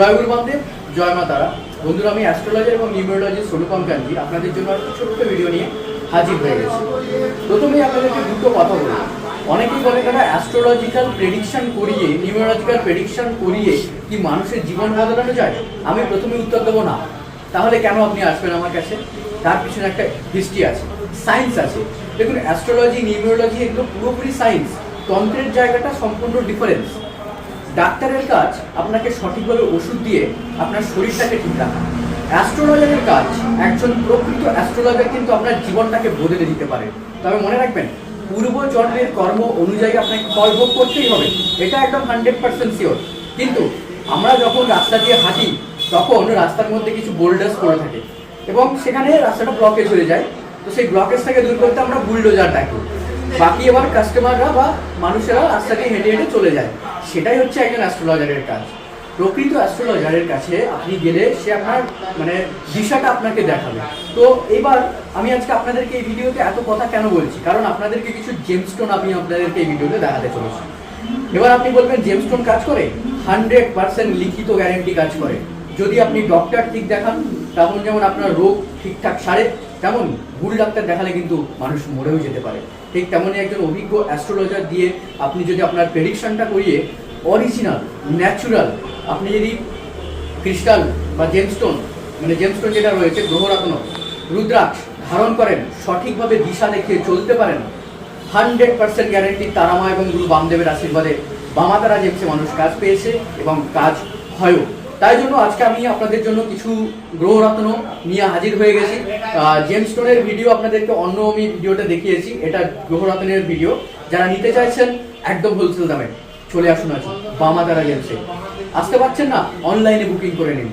জয় গুরু বামদেব জয় মা তারা। বন্ধুরা, আমি অ্যাস্ট্রোলজার এবং নিউমোলজিস্ট অনুপম কান্তি আপনাদের জন্য একটা ছোট্ট ভিডিও নিয়ে হাজির হয়ে গেছি। প্রথমেই আপনাদেরকে দুটো কথা বলি। অনেকেই বলে তারা অ্যাস্ট্রোলজিক্যাল প্রেডিকশন করিয়ে নিউমোলজিক্যাল প্রেডিকশন করিয়ে কি মানুষের জীবন বদলানো যায়? আমি প্রথমে উত্তর দেবো না। তাহলে কেন আপনি আসবেন আমার কাছে? তার পিছনে একটা হিস্ট্রি আছে সায়েন্স আছে। দেখুন অ্যাস্ট্রোলজি নিউমোলজি এগুলো পুরোপুরি সায়েন্স তন্ত্রের জায়গাটা সম্পূর্ণ ডিফারেন্স ডাক্তারের কাজ আপনাকে সঠিকভাবে ওষুধ দিয়ে আপনার শরীরটাকে ঠিক রাখা। অ্যাস্ট্রোলজারের কাজ, একজন প্রকৃত অ্যাস্ট্রোলজার কিন্তু আপনার জীবনটাকে বদলে দিতে পারে। তবে মনে রাখবেন পূর্ব জন্মের কর্ম অনুযায়ী আপনাকে ফল ভোগ করতেই হবে। এটা একদম হান্ড্রেড পার্সেন্ট শিওর। কিন্তু আমরা যখন রাস্তা দিয়ে হাঁটি, তখন রাস্তার মধ্যে কিছু বোল্ডার্স পড়ে থাকে এবং সেখানে রাস্তাটা ব্লকেজ হয়ে যায়। তো সেই ব্লকেজটাকে দূর করতে আমরা বুলডোজার ডাকি। বাকি এবার কাস্টমাররা বা মানুষেরা রাস্তা দিয়ে হেঁটে হেঁটে চলে যায়। সেটাই হচ্ছে একজন অ্যাস্ট্রোলজারের কাজ। প্রকৃত অ্যাস্ট্রোলজারের কাছে আপনি গেলে সে আপনার মানে দিশাটা আপনাকে দেখাবে। তো এবার আমি আজকে আপনাদেরকে এই ভিডিওতে এত কথা কেন বলছি? কারণ আপনাদেরকে কিছু জেমস্টোন আমি আপনাদেরকে এই ভিডিওতে দেখাতে চলেছি। এবার আপনি বলবেন জেমস্টোন কাজ করে? হান্ড্রেড পার্সেন্ট লিখিত গ্যারেন্টি কাজ করে। যদি আপনি ডক্টর ঠিক দেখান তখন যেমন আপনার রোগ ঠিকঠাক সারে, তেমন ভুল ডাক্তার দেখালে কিন্তু মানুষ মরেও যেতে পারে। ঠিক তেমনই একজন অভিজ্ঞ অ্যাস্ট্রোলজার দিয়ে আপনি যদি আপনার প্রেডিকশনটা করিয়ে অরিজিনাল ন্যাচুরাল আপনি যদি ক্রিস্টাল বা জেমস্টোন মানে জেমস্টোন যেটা রয়েছে গ্রহরত্ন রুদ্রাক্ষ ধারণ করেন, সঠিকভাবে দিশা দেখিয়ে চলতে পারেন হান্ড্রেড পার্সেন্ট গ্যারেন্টি তারামা এবং গুরু বামদেবের আশীর্বাদে বামাতারা জেমসে মানুষ কাজ পেয়েছে এবং কাজ হয়ও। তাই জন্য আজকে আমি আপনাদের জন্য কিছু গ্রহরত্ন নিয়ে হাজির হয়ে গেছি। জেমস্টোনের ভিডিও আপনাদেরকে অন্য আমি ভিডিওটা দেখিয়েছি। এটা গ্রহরত্নের ভিডিও যারা নিতে চাইছেন, একদম হোলসেল দামে। চলে আসুন আজ বামাতারা জেমসে আসতে পারছেন না? অনলাইনে বুকিং করে নিন।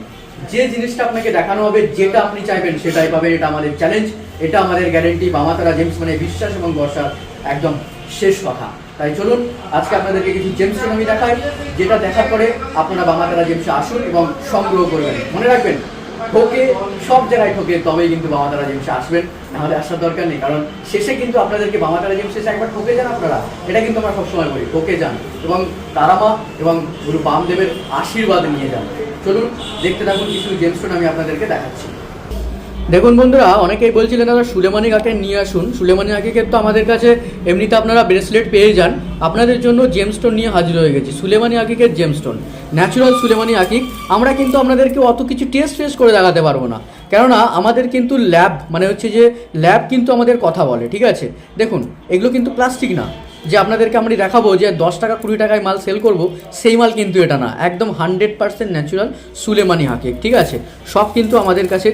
যে জিনিসটা আপনাকে দেখানো হবে, যেটা আপনি চাইবেন, সেটাই পাবেন। এটা আমাদের চ্যালেঞ্জ এটা আমাদের গ্যারেন্টি বামাতারা জেমস মানে বিশ্বাস এবং বর্ষার একদম শেষ কথা। তাই চলুন, আজকে আপনাদেরকে কিছু জেমসের আমি দেখাই, যেটা দেখার পরে আপনারা বামাতারা জেমসে আসুন এবং সংগ্রহ করবেন। মনে রাখবেন ঠকে, সব জায়গায় ঠকে, তবেই কিন্তু বাবা তারা জিমসে আসবেন। নাহলে আসার দরকার নেই, কারণ শেষে কিন্তু আপনাদেরকে বাবা তারা জেমসে শেষে একবার ঠকে যান আপনারা। এটা কিন্তু আমরা সবসময় বলি, ঠকে যান। এবং তারা মা এবং গুরু বামদেবের আশীর্বাদ নিয়ে যান। চলুন, দেখতে থাকুন কিছু গেমস আমি আপনাদেরকে দেখাচ্ছি। দেখুন বন্ধুরা, অনেকেই বলছিলেন দাদা সুলেমানি কাকে নিয়ে আসুন। সুলেমানি কাকের তো আমাদের কাছে এমনিতে আপনারা ব্রেসলেট পেয়ে যান। আপনাদের জন্য জেমস্টোন নিয়ে হাজির হয়ে গেছি। সুলেমানি আকিকের জেমস্টোন ন্যাচুরাল সুলেমানি আকিক আমরা কিন্তু আপনাদেরকে অত কিছু টেস্ট ফেস্ট করে দেখাতে পারব না। কেননা, আমাদের কিন্তু ল্যাব মানে হচ্ছে যে ল্যাব কিন্তু আমাদের কথা বলে, ঠিক আছে? দেখুন, এগুলো কিন্তু প্লাস্টিক না। যে আপনাদেরকে আমি দেখাবো যে দশ টাকা কুড়ি টাকায় মাল সেল করব, সেই মাল কিন্তু এটা না। একদম হান্ড্রেড পার্সেন্ট ন্যাচুরাল সুলেমানি হাকিক ঠিক আছে? সব কিন্তু আমাদের কাছে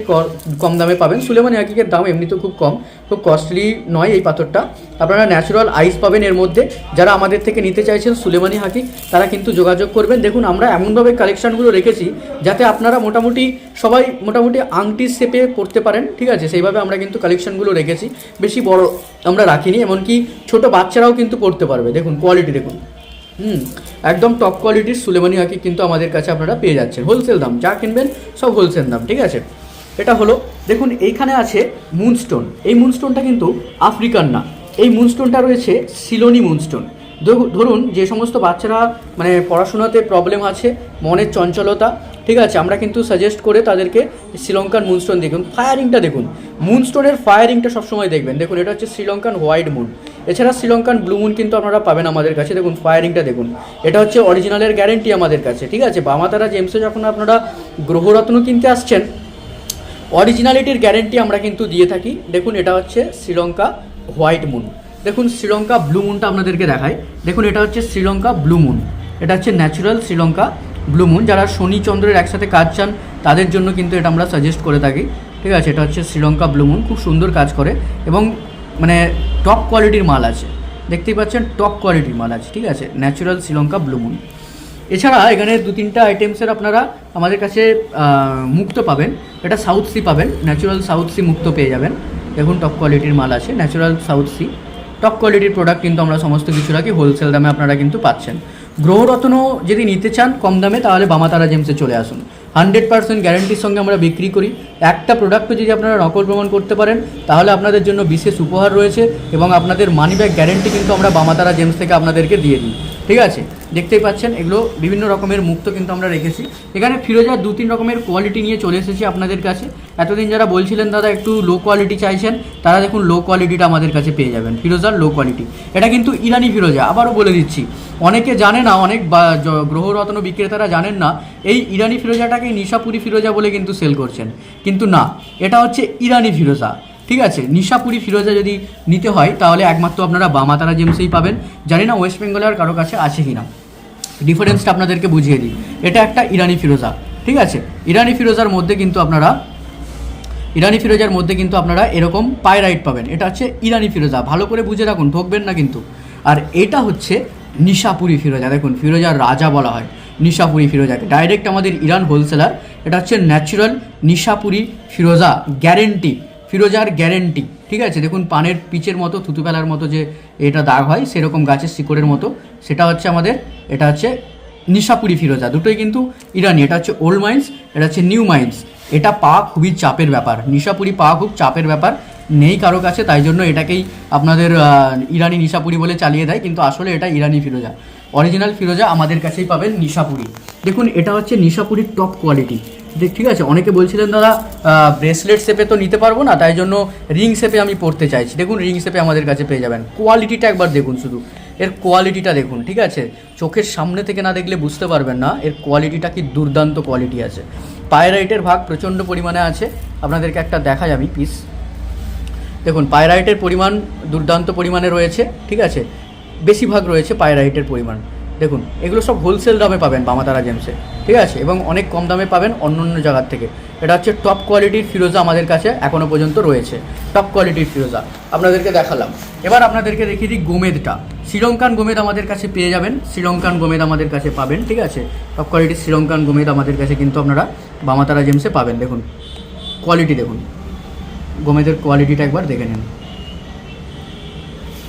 কম দামে পাবেন। সুলেমানি হাকিকের দাম এমনিতে খুব কম, খুব কস্টলি নয় এই পাথরটা। আপনারা ন্যাচুরাল আইস পাবেন এর মধ্যে। যারা আমাদের থেকে নিতে চাইছেন সুলেমানি হাকিক তারা কিন্তু যোগাযোগ করবেন। দেখুন, আমরা এমনভাবে কালেকশানগুলো রেখেছি যাতে আপনারা মোটামুটি সবাই মোটামুটি আংটি শেপে করতে পারেন, ঠিক আছে? সেইভাবে আমরা কিন্তু কালেকশানগুলো রেখেছি। বেশি বড় আমরা রাখিনি, এমনকি ছোট বাচ্চারাও কিন্তু পড়তে পারবে। দেখুন কোয়ালিটি দেখুন। হুম, একদম টপ কোয়ালিটির সুলেমানি হাকি কিন্তু আমাদের কাছে আপনারা পেয়ে যাচ্ছেন। হোলসেল দাম, যা কিনবেন সব হোলসেল দাম, ঠিক আছে? এটা হলো, দেখুন, এইখানে আছে মুনস্টোন এই মুনস্টোনটা কিন্তু আফ্রিকান না। এই মুনস্টোনটা রয়েছে সিলোনি মুনস্টোন ধরু- ধরুন, যে সমস্ত বাচ্চারা মানে পড়াশোনাতে প্রবলেম আছে, মনের চঞ্চলতা, ঠিক আছে? আমরা কিন্তু সাজেস্ট করে তাদেরকে শ্রীলঙ্কান মুনস্টোন দেখুন ফায়ারিংটা দেখুন। মুনস্টোনের ফায়ারিংটা সবসময় দেখবেন। দেখুন, এটা হচ্ছে শ্রীলঙ্কান হোয়াইট মুন এছাড়া শ্রীলঙ্কান ব্লুমুন কিন্তু আপনারা পাবেন আমাদের কাছে। দেখুন ফায়ারিংটা দেখুন। এটা হচ্ছে অরিজিনালের গ্যারেন্টি আমাদের কাছে, ঠিক আছে? বামাতারা জেমসে যখন আপনারা গ্রহরত্ন কিনতে আসছেন অরিজিনালিটির গ্যারেন্টি আমরা কিন্তু দিয়ে থাকি। দেখুন, এটা হচ্ছে শ্রীলঙ্কা হোয়াইট মুন। দেখুন, শ্রীলঙ্কা ব্লু মুনটা আপনাদেরকে দেখাই। দেখুন, এটা হচ্ছে শ্রীলঙ্কা ব্লু মুন। এটা হচ্ছে ন্যাচুরাল শ্রীলঙ্কা ব্লু মুন। যারা শনি চন্দ্রের একসাথে কাজ চান, তাদের জন্য কিন্তু এটা আমরা সাজেস্ট করে থাকি। ঠিক আছে, এটা হচ্ছে শ্রীলঙ্কা ব্লু মুন। খুব সুন্দর কাজ করে। এবং মানে টপ কোয়ালিটির মাল আছে। দেখতেই পাচ্ছেন টপ কোয়ালিটির মাল আছে, ঠিক আছে? ন্যাচুরাল শ্রীলঙ্কা ব্লু মুন এছাড়া এখানে দু তিনটা আইটেমসের আপনারা আমাদের কাছে মুক্ত পাবেন। এটা সাউথ সি পাবেন। ন্যাচুরাল সাউথ সি মুক্ত পেয়ে যাবেন। দেখুন টপ কোয়ালিটির মাল আছে ন্যাচুরাল সাউথ সি টপ কোয়ালিটির প্রোডাক্ট কিন্তু আমরা সমস্ত কিছু রাখি হোলসেল দামে আপনারা কিন্তু পাচ্ছেন। গ্রহরত্ন যদি নিতে চান কম দামে, তাহলে বামাতারা জেমসে চলে আসুন। হান্ড্রেড পার্সেন্ট গ্যারান্টির সঙ্গে আমরা বিক্রি করি। একটা প্রোডাক্টও যদি আপনারা নকল প্রমাণ করতে পারেন, তাহলে আপনাদের জন্য বিশেষ উপহার রয়েছে এবং আপনাদের মানি ব্যাক গ্যারেন্টি কিন্তু আমরা বামাতারা জেমস থেকে আপনাদেরকে দিয়ে দিই। ঠিক আছে? দেখতেই পাচ্ছেন, এগুলো বিভিন্ন রকমের মুক্ত কিন্তু আমরা রেখেছি। এখানে ফিরোজার দু তিন রকমের কোয়ালিটি নিয়ে চলে এসেছি আপনাদের কাছে। এতদিন যারা বলছিলেন, দাদা, একটু লো কোয়ালিটি চাইছেন, তারা দেখুন লো কোয়ালিটিটা আমাদের কাছে পেয়ে যাবেন, ফিরোজার লো কোয়ালিটি এটা কিন্তু ইরানি ফিরোজা, আবারও বলে দিচ্ছি। অনেকে জানে না, অনেক গ্রহরত্ন বিক্রেতারা জানেন না, এই ইরানি ফিরোজাটাকে নিশাপুরি ফিরোজা বলে কিন্তু সেল করছেন। কিন্তু না, এটা হচ্ছে ইরানি ফিরোজা। ঠিক আছে, নিশাপুরি ফিরোজা যদি নিতে হয়, তাহলে একমাত্র আপনারা বামাতারা জেমসেই পাবেন। জানি না ওয়েস্ট বেঙ্গলে আর কারও কাছে আছে কি না ডিফারেন্সটা আপনাদেরকে বুঝিয়ে দিই। এটা একটা ইরানি ফিরোজা, ঠিক আছে? ইরানি ফিরোজার মধ্যে কিন্তু আপনারা, ইরানি ফিরোজার মধ্যে কিন্তু আপনারা এরকম পায়রাইট পাবেন। এটা হচ্ছে ইরানি ফিরোজা, ভালো করে বুঝে রাখুন, ঠকবেন না কিন্তু। আর এটা হচ্ছে নিশাপুরি ফিরোজা, দেখুন ফিরোজার রাজা বলা হয়, নিশাপুরি ফিরোজাকে। ডাইরেক্ট আমাদের ইরান হোলসেলার এটা হচ্ছে ন্যাচুরাল নিশাপুরি ফিরোজা গ্যারেন্টি ফিরোজার গ্যারেন্টি ঠিক আছে? দেখুন, পানের পিচের মতো, থুতু ফেলার মতো যে এটা দাগ হয়, সেরকম গাছের শিকড়ের মতো। সেটা হচ্ছে আমাদের, এটা হচ্ছে নিশাপুরি ফিরোজা। দুটোই কিন্তু ইরানি, এটা হচ্ছে ওল্ড মাইন্স এটা হচ্ছে নিউ মাইন্স এটা পাওয়া খুবই চাপের ব্যাপার। নিশাপুরি পাওয়া খুব চাপের ব্যাপার, নেই কারও কাছে, তাই জন্য এটাকেই আপনাদের ইরানি নিশাপুরি বলে চালিয়ে দেয়, কিন্তু আসলে এটা ইরানি ফিরোজা। অরিজিনাল ফিরোজা আমাদের কাছেই পাবেন নিশাপুরি। দেখুন, এটা হচ্ছে নিশাপুরির টপ কোয়ালিটি ঠিক আছে, অনেকে বলছিলেন, দাদা ব্রেসলেট শেপে তো নিতে পারব না, তাই জন্য রিং শেপে আমি পড়তে চাইছি। দেখুন রিং শেপে আমাদের কাছে পেয়ে যাবেন। কোয়ালিটিটা একবার দেখুন শুধু। এর কোয়ালিটিটা দেখুন, ঠিক আছে? চোখের সামনে থেকে না দেখলে বুঝতে পারবেন না, এর কোয়ালিটিটা কি দুর্দান্ত কোয়ালিটি আছে। পায়রাইটের ভাগ প্রচণ্ড পরিমাণে আছে। আপনাদেরকে একটা দেখা যাবে পিস দেখুন পায়রাইটের পরিমাণ দুর্দান্ত পরিমাণে রয়েছে, ঠিক আছে? বেশিরভাগ রয়েছে পায়রাইটের পরিমাণ। দেখুন, এগুলো সব হোলসেল দামে পাবেন বামাতারা জেমসে ঠিক আছে? এবং অনেক কম দামে পাবেন অন্য অন্য জায়গার থেকে। এটা হচ্ছে টপ কোয়ালিটির ফিরোজা আমাদের কাছে এখনও পর্যন্ত রয়েছে। টপ কোয়ালিটির ফিরোজা আপনাদেরকে দেখালাম। এবার আপনাদেরকে দেখিয়ে দিই গোমেদটা। শ্রীলঙ্কান গোমেদ আমাদের কাছে পেয়ে যাবেন। শ্রীলঙ্কান গোমেদ আমাদের কাছে পাবেন, ঠিক আছে? টপ কোয়ালিটির শ্রীলঙ্কান গোমেদ আমাদের কাছে কিন্তু আপনারা বামাতারা জেমসে পাবেন। দেখুন কোয়ালিটি দেখুন। গোমেদের কোয়ালিটিটা একবার দেখে নিন।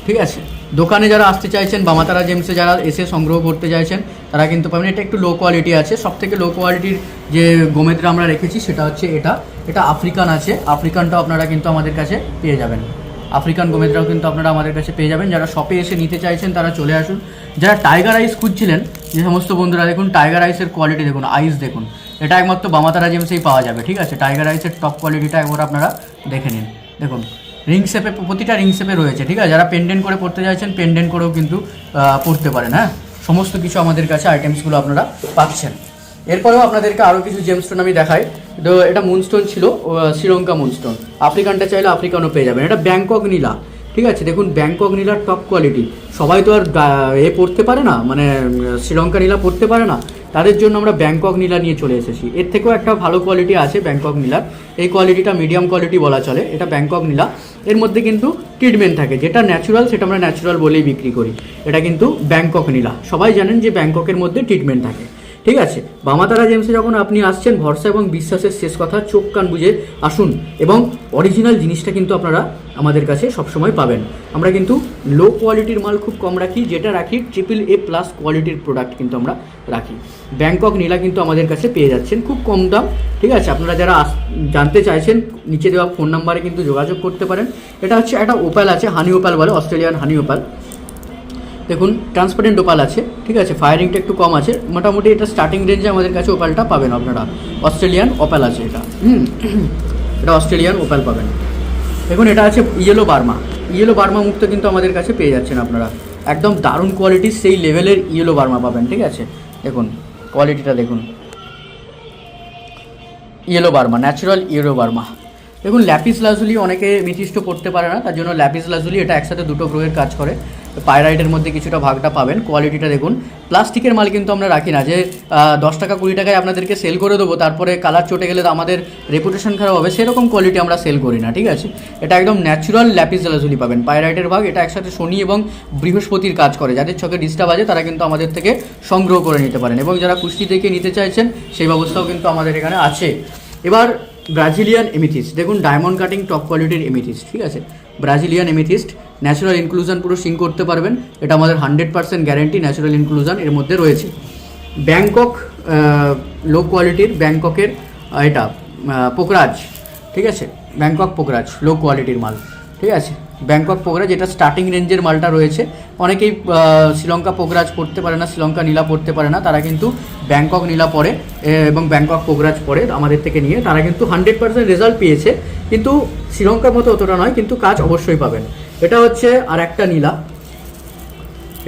ঠিক আছে? দোকানে যারা আসতে চাইছেন বামাতারা জেমসে যারা এসে সংগ্রহ করতে চাইছেন, তারা কিন্তু পাবেন। এটা একটু লো কোয়ালিটি আছে। সব থেকে লো কোয়ালিটির যে গোমেদটা আমরা রেখেছি, সেটা হচ্ছে এটা। এটা আফ্রিকান আছে। আফ্রিকানটাও আপনারা কিন্তু আমাদের কাছে পেয়ে যাবেন। আফ্রিকান গোমেদরাও কিন্তু আপনারা আমাদের কাছে পেয়ে যাবেন। যারা শপে এসে নিতে চাইছেন, তারা চলে আসুন। যারা টাইগার আইস খুঁজছিলেন, যে সমস্ত বন্ধুরা, দেখুন টাইগার আইসের কোয়ালিটি দেখুন আইস দেখুন। এটা একমাত্র বামাতারা জেমসেই পাওয়া যাবে, ঠিক আছে? টাইগার আইসের টপ কোয়ালিটিটা একবার আপনারা দেখে নিন। দেখুন রিং শেপে প্রতিটা রিং শেপে রয়েছে, ঠিক আছে? যারা পেন্ডেন্ট করে পড়তে চাইছেন পেন্ডেন্ট করেও কিন্তু পড়তে পারেন হ্যাঁ? সমস্ত কিছু আমাদের কাছে আইটেমসগুলো আপনারা পাচ্ছেন। এরপরেও আপনাদেরকে আরও কিছু জেমস্টোন আমি দেখাই। তো এটা মুনস্টোন ছিল শ্রীলঙ্কা মুনস্টোন আফ্রিকানটা চাইলে আফ্রিকানও পেয়ে যাবেন। এটা ব্যাংকক নীলা, ঠিক আছে? দেখুন, ব্যাংকক নীলার টপ কোয়ালিটি সবাই তো আর এ পড়তে পারে না মানে শ্রীলঙ্কা নীলা পড়তে পারে না। তাদের জন্য আমরা ব্যাংকক নীলা নিয়ে চলে এসেছি। এর থেকেও একটা ভালো কোয়ালিটি আছে ব্যাংকক নীলার এই কোয়ালিটিটা মিডিয়াম কোয়ালিটি বলা চলে, এটা ব্যাংকক নীলা এর মধ্যে কিন্তু ট্রিটমেন্ট থাকে, যেটা ন্যাচুরাল সেটা আমরা ন্যাচুরাল বলেই বিক্রি করি। এটা কিন্তু ব্যাংকক নীলা সবাই জানেন যে ব্যাংককের মধ্যে ট্রিটমেন্ট থাকে। ঠিক আছে? বামাতারা জেমসে যখন আপনি আসছেন, ভরসা এবং বিশ্বাসের শেষ কথা, চোখ কান বুঝে আসুন এবং অরিজিনাল জিনিসটা কিন্তু আপনারা আমাদের কাছে সবসময় পাবেন। আমরা কিন্তু লো কোয়ালিটির মাল খুব কম রাখি, যেটা রাখি ট্রিপল এ প্লাস কোয়ালিটির প্রোডাক্ট কিন্তু আমরা রাখি। ব্যাংকক, নীলা কিন্তু আমাদের কাছে পেয়ে যাচ্ছেন, খুব কম দাম। ঠিক আছে? আপনারা যারা জানতে চাইছেন, নিচে দেওয়া ফোন নাম্বারে কিন্তু যোগাযোগ করতে পারেন। এটা হচ্ছে একটা ওপাল আছে হানি ওপাল বলে অস্ট্রেলিয়ান হানি ওপাল দেখুন ট্রান্সপারেন্ট ওপাল আছে। ঠিক আছে ফায়ারিংটা একটু কম আছে। মোটামুটি এটা স্টার্টিং রেঞ্জে আমাদের কাছে ওপালটা পাবেন আপনারা। অস্ট্রেলিয়ান ওপাল আছে এটা। হুম। এটা অস্ট্রেলিয়ান ওপাল পাবেন। দেখুন এটা আছে ইয়েলো বার্মা ইয়েলো বার্মা মুক্ত কিন্তু আমাদের কাছে পেয়ে যাচ্ছেন আপনারা। একদম দারুণ কোয়ালিটির সেই লেভেলের ইয়েলো বার্মা পাবেন ঠিক আছে? দেখুন কোয়ালিটিটা দেখুন। Yellow Burma natural yellow Burma দেখুন ল্যাপিস লাজুলি অনেকে মিথিষ্ট করতে পারে না তার জন্য ল্যাপিস লাজুলি এটা একসাথে দুটো গ্রোয়ের কাজ করে। পায়রাইটের মধ্যে কিছুটা ভাগটা পাবেন কোয়ালিটিটা দেখুন। প্লাস্টিকের মাল কিন্তু আমরা রাখি না, যে দশ টাকা, কুড়ি টাকায় আপনাদেরকে সেল করে দেবো, তারপরে কালার চটে গেলে তো আমাদের রেপুটেশন খারাপ হবে, সেরকম কোয়ালিটি আমরা সেল করি না, ঠিক আছে? এটা একদম ন্যাচারাল ল্যাপিস লাজুলি পাবেন। পায়রাইটের ভাগ, এটা একসাথে শনি এবং বৃহস্পতির কাজ করে, যাদের চোখে ডিস্টার্ব আছে, তারা কিন্তু আমাদের থেকে সংগ্রহ করে নিতে পারেন। এবং যারা কুস্তি থেকে নিতে চাইছেন, সেই ব্যবস্থাও কিন্তু আমাদের এখানে আছে। এবার ব্রাজিলিয়ান এমিথিস্ট দেখুন ডায়মন্ড কাটিং টপ কোয়ালিটির এমিথিস্ট ঠিক আছে? ব্রাজিলিয়ান এমিথিস্ট ন্যাচারাল ইনক্লুশন পুরো সিং করতে পারবেন, এটা আমাদের hundred percent guarantee natural inclusion এর মধ্যে রয়েছে। ব্যাংকক লো কোয়ালিটির ব্যাংককের এটা পোকরাজ ঠিক আছে? ব্যাংকক পোকরাজ লো কোয়ালিটির মাল, ঠিক আছে? ব্যাংকক পোগরা যেটা স্টার্টিং রেঞ্জের মালটা রয়েছে। অনেকেই শ্রীলঙ্কা পোগরাজ পড়তে পারে না, শ্রীলঙ্কা নীলা পড়তে পারে না, তারা কিন্তু ব্যাংকক নীলা পরে এবং ব্যাংকক পোগরাজ পরে আমাদের থেকে নিয়ে। তারা কিন্তু হান্ড্রেড পার্সেন্ট রেজাল্ট পেয়েছে, কিন্তু শ্রীলঙ্কার মতো অতটা নয়, কিন্তু কাজ অবশ্যই পাবেন। এটা হচ্ছে আর একটা নীলা।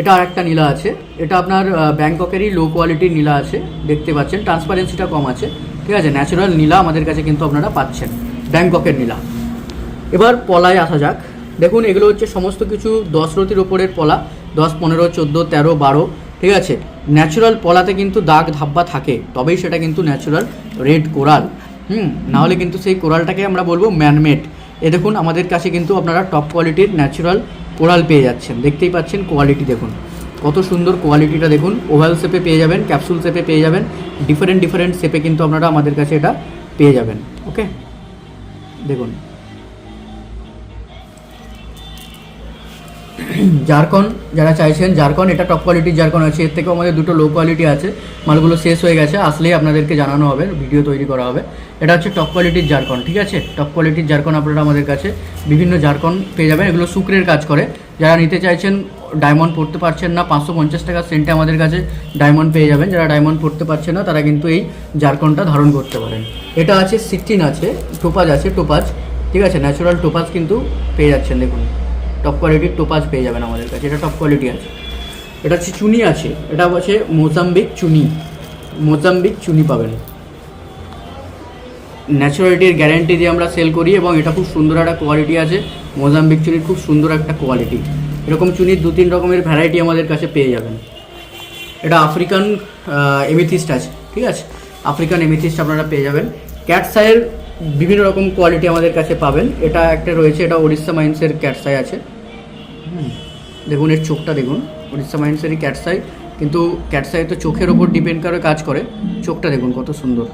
এটা আর একটা নীলা আছে। এটা আপনার ব্যাংককেরই লো কোয়ালিটির নীলা আছে, দেখতে পাচ্ছেন। ট্রান্সপারেন্সিটা কম আছে। ঠিক আছে ন্যাচারাল নীলা আমাদের কাছে কিন্তু আপনারা পাচ্ছেন, ব্যাংককের নীলা। এবার পলায় আসা যাক। দেখুন, এগুলো হচ্ছে সমস্ত কিছু দশ রতির ওপরের পলা, দশ, পনেরো, চোদ্দ, তেরো, বারো, ঠিক আছে? ন্যাচারাল পলাতে কিন্তু দাগ ধাব্বা থাকে, তবেই সেটা কিন্তু ন্যাচারাল রেড কোরাল হুম? নাহলে কিন্তু সেই কোরালটাকে আমরা বলব ম্যানমেড এ দেখুন, আমাদের কাছে কিন্তু আপনারা টপ কোয়ালিটির ন্যাচারাল কোরাল পেয়ে যাচ্ছেন। দেখতেই পাচ্ছেন কোয়ালিটি দেখুন। কত সুন্দর কোয়ালিটিটা দেখুন। ওভাল শেপে পেয়ে যাবেন ক্যাপসুল শেপে পেয়ে যাবেন। ডিফারেন্ট ডিফারেন্ট শেপে কিন্তু আপনারা আমাদের কাছে এটা পেয়ে যাবেন ওকে দেখুন। জারকন যারা চাইছেন জারকন এটা টপ কোয়ালিটির জারকন আছে, এর থেকেও আমাদের দুটো লো কোয়ালিটি আছে, মালগুলো শেষ হয়ে গেছে, আসলেই আপনাদেরকে জানানো হবে ভিডিও তৈরি করা হবে। এটা হচ্ছে টপ কোয়ালিটির জারকন ঠিক আছে? টপ কোয়ালিটির জারকন আপনারা আমাদের কাছে বিভিন্ন জারকন পেয়ে যাবেন, এগুলো শুক্রের কাজ করে। যারা নিতে চাইছেন ডায়মন্ড পড়তে পারছেন না, পাঁচশো পঞ্চাশ টাকার সেন্টে আমাদের কাছে ডায়মন্ড পেয়ে যাবেন। যারা ডায়মন্ড পড়তে পারছেন না, তারা কিন্তু এই জারকনটা ধারণ করতে পারেন। এটা আছে সিক্সটিন আছে, টোপাজ আছে, টোপাজ, ঠিক আছে? ন্যাচারাল টোপাজ কিন্তু পেয়ে যাচ্ছেন, দেখুন। টপ কোয়ালিটির টোপাজ পেয়ে যাবেন আমাদের কাছে। এটা টপ কোয়ালিটি আছে। এটা হচ্ছে চুনি আছে। এটা হচ্ছে মোজাম্বিক চুনি। মোজাম্বিক চুনি পাবেন। ন্যাচারালিটির গ্যারেন্টি দিয়ে আমরা সেল করি এবং এটা খুব সুন্দর একটা কোয়ালিটি আছে। মোজাম্বিক চুনির খুব সুন্দর একটা কোয়ালিটি এরকম চুনির দু তিন রকমের ভ্যারাইটি আমাদের কাছে পেয়ে যাবেন। এটা আফ্রিকান এমিথিস্ট আছে। ঠিক আছে? আফ্রিকান এমিথিস্ট আপনারা পেয়ে যাবেন। ক্যাটসাইয়ের বিভিন্ন রকম কোয়ালিটি আমাদের কাছে পাবেন। এটা একটা রয়েছে। এটা ওড়িশা মাইন্সের ক্যাটসাই আছে। দেখুন, এর চোখটা দেখুন। উড়িষ্যা মাইন্সেরই ক্যাটসাই কিন্তু ক্যাটসাই তো চোখের ওপর ডিপেন্ড করে কাজ করে। চোখটা দেখুন, কত সুন্দর।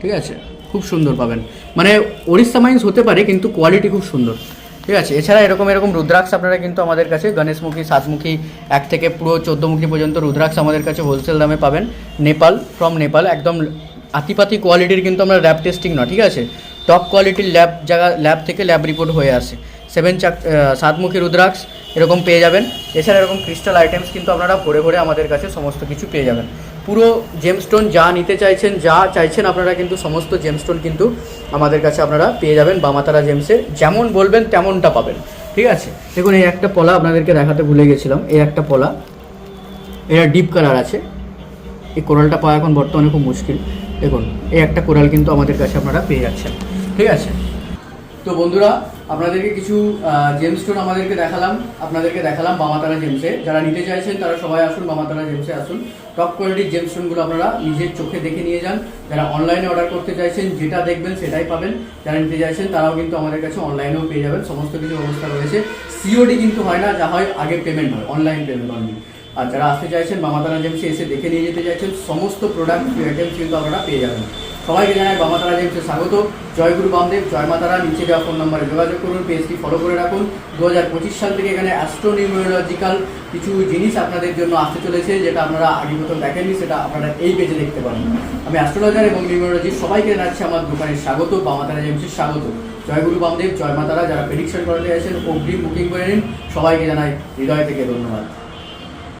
ঠিক আছে? খুব সুন্দর পাবেন। মানে ওড়িশা মাইন্স হতে পারে, কিন্তু কোয়ালিটি খুব সুন্দর। ঠিক আছে? এছাড়া এরকম এরকম রুদ্রাক্ষ আপনারা কিন্তু আমাদের কাছে, গণেশমুখী, সাতমুখী, এক থেকে পুরো চোদ্দোমুখী পর্যন্ত রুদ্রাক্ষ আমাদের কাছে হোলসেল দামে পাবেন। নেপাল ফ্রম নেপাল, একদম আতিপাতি কোয়ালিটির কিন্তু আমরা ল্যাব টেস্টিং না, ঠিক আছে? টপ কোয়ালিটির ল্যাব জায়গা ল্যাব থেকে ল্যাব রিপোর্ট হয়ে আসে। সেভেন চাক সাতমুখী রুদ্রাক্ষ, এরকম পেয়ে যাবেন। এছাড়া এরকম ক্রিস্টাল আইটেমস কিন্তু আপনারা ভরে ভরে আমাদের কাছে সমস্ত কিছু পেয়ে যাবেন। পুরো জেমস্টোন যা নিতে চাইছেন, যা চাইছেন আপনারা কিন্তু সমস্ত জেমস্টোন কিন্তু আমাদের কাছে আপনারা পেয়ে যাবেন বামাতারা জেমসে যেমন বলবেন, তেমনটা পাবেন। ঠিক আছে? দেখুন, এই একটা পলা আপনাদেরকে দেখাতে ভুলে গেছিলাম। এই একটা পলা। এটা ডিপ কালার আছে। এই কোরালটা পাওয়া এখন বর্তমানে খুব মুশকিল। দেখুন, এই একটা কোরাল কিন্তু আমাদের কাছে আপনারা পেয়ে যাচ্ছেন। ঠিক আছে? তো বন্ধুরা, আপনাদেরকে কিছু জেমস স্টোন আমাদেরকে দেখালাম। আপনাদেরকে দেখালাম বামাতারা জেমসে যারা নিতে চাইছেন, তারা সবাই আসুন বামাতারা জেমসে আসুন। টপ কোয়ালিটির জেমস্টোনগুলো আপনারা নিজের চোখে দেখে নিয়ে যান। যারা অনলাইনে অর্ডার করতে চাইছেন, যেটা দেখবেন সেটাই পাবেন। যারা নিতে চাইছেন, তারাও কিন্তু আমাদের কাছে অনলাইনেও পেয়ে যাবেন। সমস্ত কিছু ব্যবস্থা রয়েছে। সিওডি কিন্তু হয় না, যা হয় আগে পেমেন্ট হয় অনলাইন পেমেন্ট অনলি আর যারা আসতে চাইছেন, মামাতারা জেমসে এসে দেখে নিয়ে যেতে চাইছেন, সমস্ত প্রোডাক্ট আইটেমস কিন্তু আপনারা পেয়ে যাবেন। সবাইকে জানাই মামাতারা জেমসে স্বাগত। জয় গুরু বামদেব, জয় মাতারা নিচে দেওয়া ফোন নম্বরে যোগাযোগ করুন, পেজটি ফলো করে রাখুন। দু হাজার পঁচিশ সাল থেকে এখানে অ্যাস্ট্রোনিউমোলজিক্যাল কিছু জিনিস আপনাদের জন্য আসতে চলেছে, যেটা আপনারা আগে মতো দেখেননি, সেটা আপনারা এই পেজে দেখতে পারেন। আমি অ্যাস্ট্রোলজার এবং নিউমোলজি সবাইকে জানাচ্ছি আমার দোকানের স্বাগত বামাতারা জেমসের স্বাগত। জয় গুরু বামদেব, জয় মাতারা যারা প্রেডিকশন করাতে আসেন অগ্রিম বুকিং করে নিন। সবাইকে জানাই হৃদয় থেকে ধন্যবাদ।